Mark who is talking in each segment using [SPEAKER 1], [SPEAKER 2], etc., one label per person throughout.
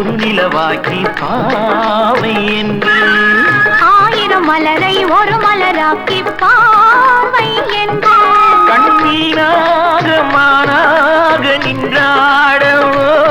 [SPEAKER 1] ஒரு நிலவாக்கி பாவை என்று.
[SPEAKER 2] ஆயிரம் மலரை ஒரு மலராக்கி பாவை என்று.
[SPEAKER 1] கண்ணீனாக மானாக நின்றாடவோ.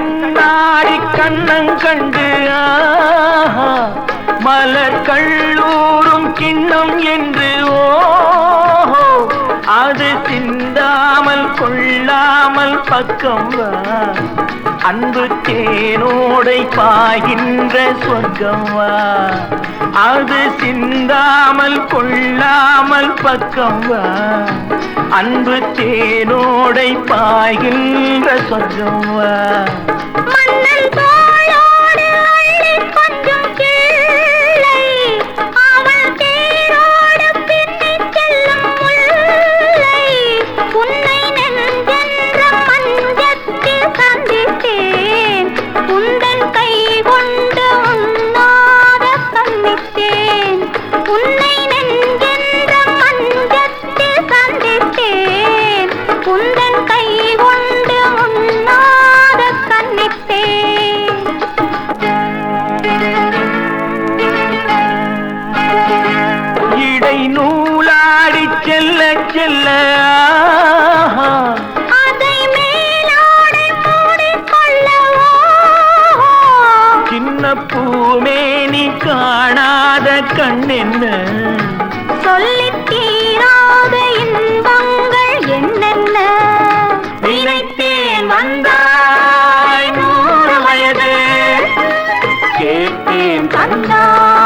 [SPEAKER 1] நீலை கண்ணாடி கண்ணங் கண்டு ஆஹா, மலர் கள்ளூரும் கிண்ணம் என்று ஓ அது சிந்தாமல் கொள்ளாமல் பக்கம் அன்பு தேனோடை பாகின்ற சொர்க்கம் அது சிந்தாமல் கொள்ளாமல் பக்கம் வா. அன்பு தேனோடை பாய்கின்ற சொல்லுவா நூலாடி செல்ல செல்ல சின்ன பூமேனி காணாத கண்ணென்ன?
[SPEAKER 2] சொல்லித் தீராத இன்பங்கள் என்னென்ன?
[SPEAKER 1] நினைத்தேன் வந்தாய் நூறு வயது. கேட்டேன் தந்தாய்.